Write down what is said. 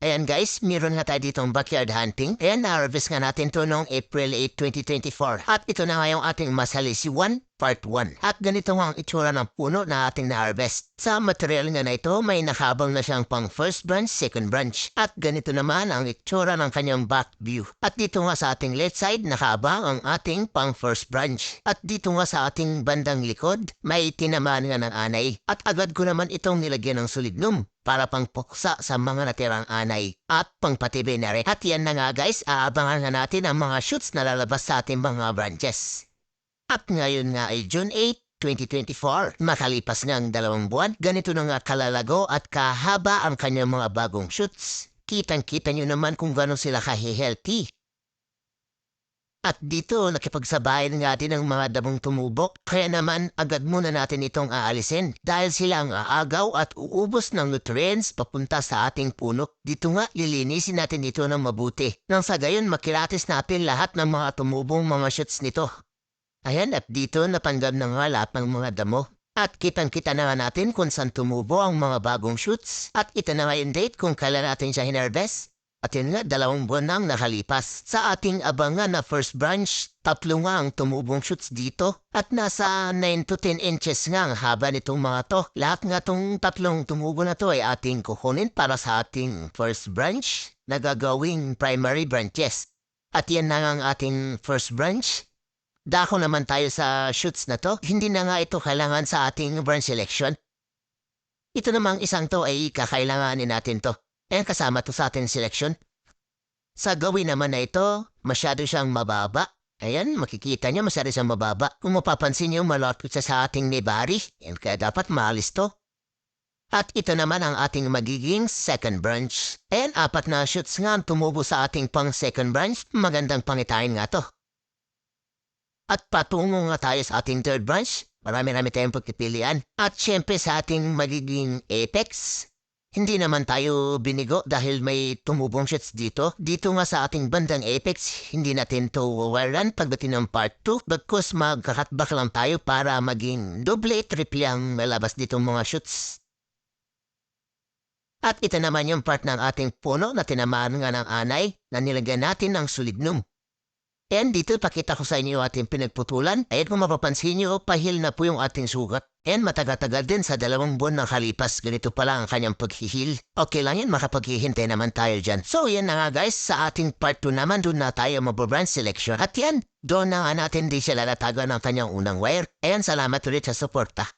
Ayan guys, meron nga tayo ditong backyard hunting. Ayan, na-harvest nga natin to noong April 8, 2024. At ito na nga yung ating masalisi 1, part 1. At ganito ang itsura ng puno na ating na-harvest. Sa material nga na ito, may nakabang na siyang pang first branch, second branch. At ganito naman ang itsura ng kanyang back view. At dito nga sa ating left side, nakabang ang ating pang first branch. At dito nga sa ating bandang likod, may tinamaan nga ng anay. At agad ko naman itong nilagyan ng solidnum para pang puksa sa mga natirang anay at pangpatibi na rin. At yan na nga guys, aabangan nga natin ang mga shoots na lalabas sa ating mga branches. At ngayon nga ay June 8, 2024, makalipas nga ang dalawang buwan, ganito na nga kalalago at kahaba ang kanyang mga bagong shoots. Kitang-kita nyo naman kung gano'n sila kahe-healthy. At dito, nakipagsabayan nga din ang mga damong tumubok, kaya naman agad muna natin itong aalisin dahil sila ang aagaw at uubos ng nutrients papunta sa ating puno. Dito nga, lilinisin natin ito ng mabuti nang sa gayon makiratis natin lahat ng mga tumubong mga shoots nito. Ayan at dito napanggap na nga lahat ng mga damo. At kitang-kita na natin kung saan tumubo ang mga bagong shoots. At ito na yung date kung kailan natin siya hinarvest. At yun nga, dalawang buwan nang nakalipas. Sa ating abangan na first branch, tatlo nga ang tumubong shoots dito. At nasa 9 to 10 inches nga ang haba nitong mga to. Lahat nga tong tatlong tumubo na to ay ating kukunin para sa ating first branch na gagawing primary branches. At yan na ang ating first branch. Dako naman tayo sa shoots na to. Hindi na nga ito kailangan sa ating branch selection. Ito namang isang to ay kakailanganin natin to. Eh, kasama to sa ating selection. Sa gawin naman na ito, masyado siyang mababa. Ayan, makikita niyo masyado siyang mababa. Kung mapapansin niyo, malapit sa ating nibari. Yan kaya dapat maalis to. At ito naman ang ating magiging second branch. Ayan, apat na shoots nga tumubo sa ating pang second branch. Magandang pangitain nga to. At patungo nga tayo sa ating third branch. Marami-rami tayong pagpipilian. At syempre sa ating magiging apex. Hindi naman tayo binigo dahil may tumubong shots dito. Dito nga sa ating bandang apex, hindi natin to wawalan pagdating ng part 2 bagkus magkakatbak lang tayo para maging doble triple ang malabas dito mga shoots. At ito naman yung part ng ating puno na tinamaan nga ng anay na nilagyan natin ng solidnum. And dito pakita ko sa inyo ating pinagputulan. Ayan kung mapapansin nyo, pahil na po yung ating sugat. And matagal-tagal din sa dalawang buwan na kalipas, ganito pala ang kanyang paghihil. Okay lang yan, makapaghihintay naman tayo dyan. So yan na nga guys, sa ating part 2 naman, doon na tayo mabrand selection. At yan, doon na nga natin di siya lalatagan ng kanyang unang wire. Ayan, salamat ulit sa suporta.